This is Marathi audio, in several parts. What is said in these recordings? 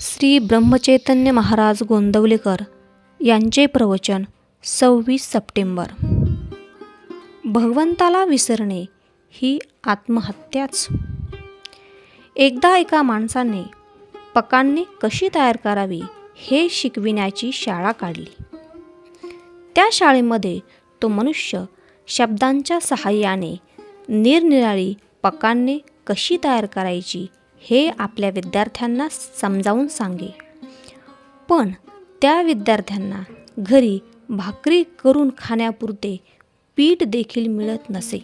श्री ब्रह्मचैतन्य महाराज गोंदवलेकर यांचे प्रवचन सव्वीस सप्टेंबर. भगवंताला विसरणे ही आत्महत्याच. एकदा एका माणसाने पकांनी कशी तयार करावी हे शिकविण्याची शाळा काढली. त्या शाळेमध्ये तो मनुष्य शब्दांच्या सहाय्याने निरनिराळी पकांनी कशी तयार करायची हे आपल्या विद्यार्थ्यांना समजावून सांगे. पण त्या विद्यार्थ्यांना घरी भाकरी करून खाण्यापुरते पीठ देखील मिळत नसे.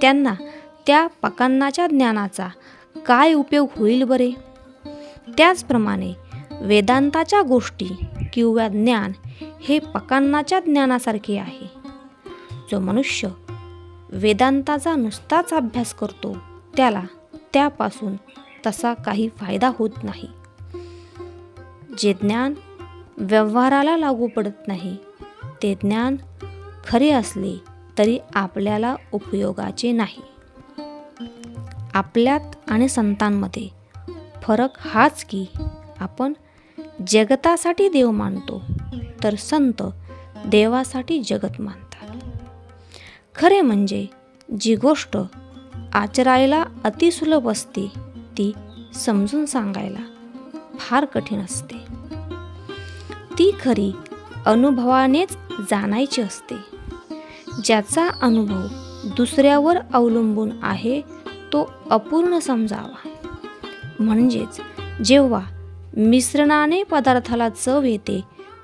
त्यांना त्या पकांनाच्या ज्ञानाचा काय उपयोग होईल बरे? त्याचप्रमाणे वेदांताच्या गोष्टी किंवा ज्ञान हे पकांनाच्या ज्ञानासारखे आहे. जो मनुष्य वेदांताचा नुसताच अभ्यास करतो त्याला त्यापासून तसा काही फायदा होत नाही. जे ज्ञान व्यवहाराला लागू पडत नाही ते ज्ञान खरे असले तरी आपल्याला उपयोगाचे नाही. आपल्यात आणि संतांमध्ये फरक हाच की आपण जगतासाठी देव मानतो तर संत देवासाठी जगत मानतात. खरे म्हणजे जी गोष्ट आचरायला अतिसुलभ असते ती समजून सांगायला फार कठीण असते. ती खरी अनुभवानेच जाणायची असते. ज्याचा अनुभव दुसऱ्यावर अवलंबून आहे तो अपूर्ण समजावा. म्हणजेच जेव्हा मिश्रणाने पदार्थाला चव येते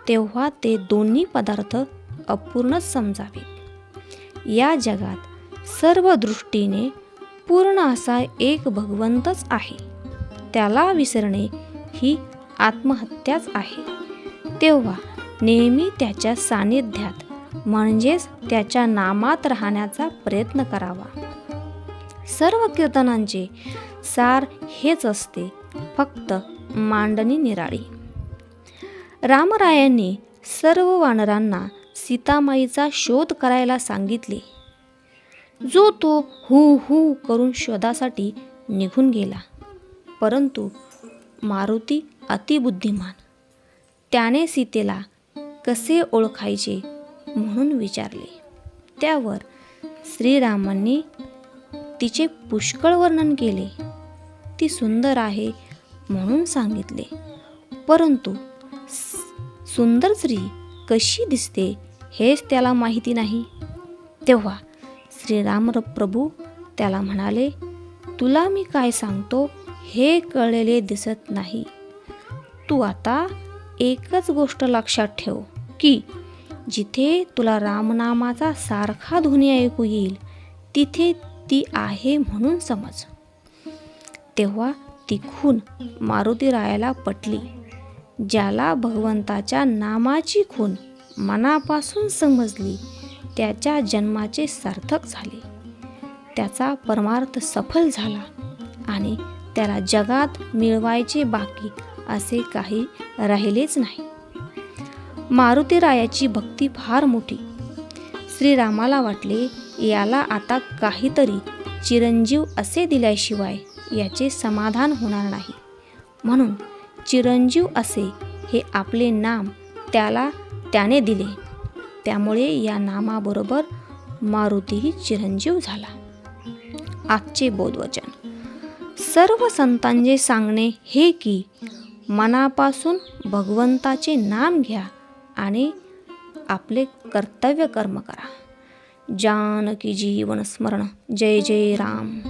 तेव्हा ते दोन्ही पदार्थ अपूर्णच समजावेत. या जगात सर्व दृष्टीने पूर्ण असा एक भगवंतच आहे. त्याला विसरणे ही आत्महत्याच आहे. तेव्हा नेहमी त्याच्या सानिध्यात म्हणजेच त्याच्या नामात राहण्याचा प्रयत्न करावा. सर्व कीर्तनांचे सार हेच असते फक्त मांडणी निराळी. रामरायांनी सर्व वानरांना सीतामाईचा शोध करायला सांगितले. जो तो हू हू करून शोधासाठी निघून गेला. परंतु मारुती अतिबुद्धिमान. त्याने सीतेला कसे ओळखायचे म्हणून विचारले. त्यावर श्रीरामांनी तिचे पुष्कळ वर्णन केले. ती सुंदर आहे म्हणून सांगितले. परंतु सुंदर स्त्री कशी दिसते हेच त्याला माहिती नाही. तेव्हा श्रीराम प्रभू त्याला म्हणाले तुला मी काय सांगतो हे कळलेले दिसत नाही. तू आता एकच गोष्ट लक्षात ठेव की जिथे तुला रामनामाचा सारखा ध्वनी ऐकू येईल तिथे ती आहे म्हणून समज. तेव्हा ती खून मारुतीरायाला पटली ज्याला भगवंताच्या नामाची खून मनापासून समजली. त्याच्या जन्माचे सार्थक झाले. त्याचा परमार्थ सफल झाला आणि त्याला जगात मिळवायचे बाकी असे काही राहिलेच नाही. मारुतीरायाची भक्ती फार मोठी. श्रीरामाला वाटले याला आता काहीतरी चिरंजीव असे दिल्याशिवाय याचे समाधान होणार नाही. म्हणून चिरंजीव असे हे आपले नाम त्याला त्याने दिले. त्यामुळे या नामाबरोबर मारुतीही चिरंजीव झाला. आजचे बोधवचन. सर्व संतांचे सांगणे हे की मनापासून भगवंताचे नाम घ्या आणि आपले कर्तव्य कर्म करा. जानकी जीवन स्मरण. जय जय राम.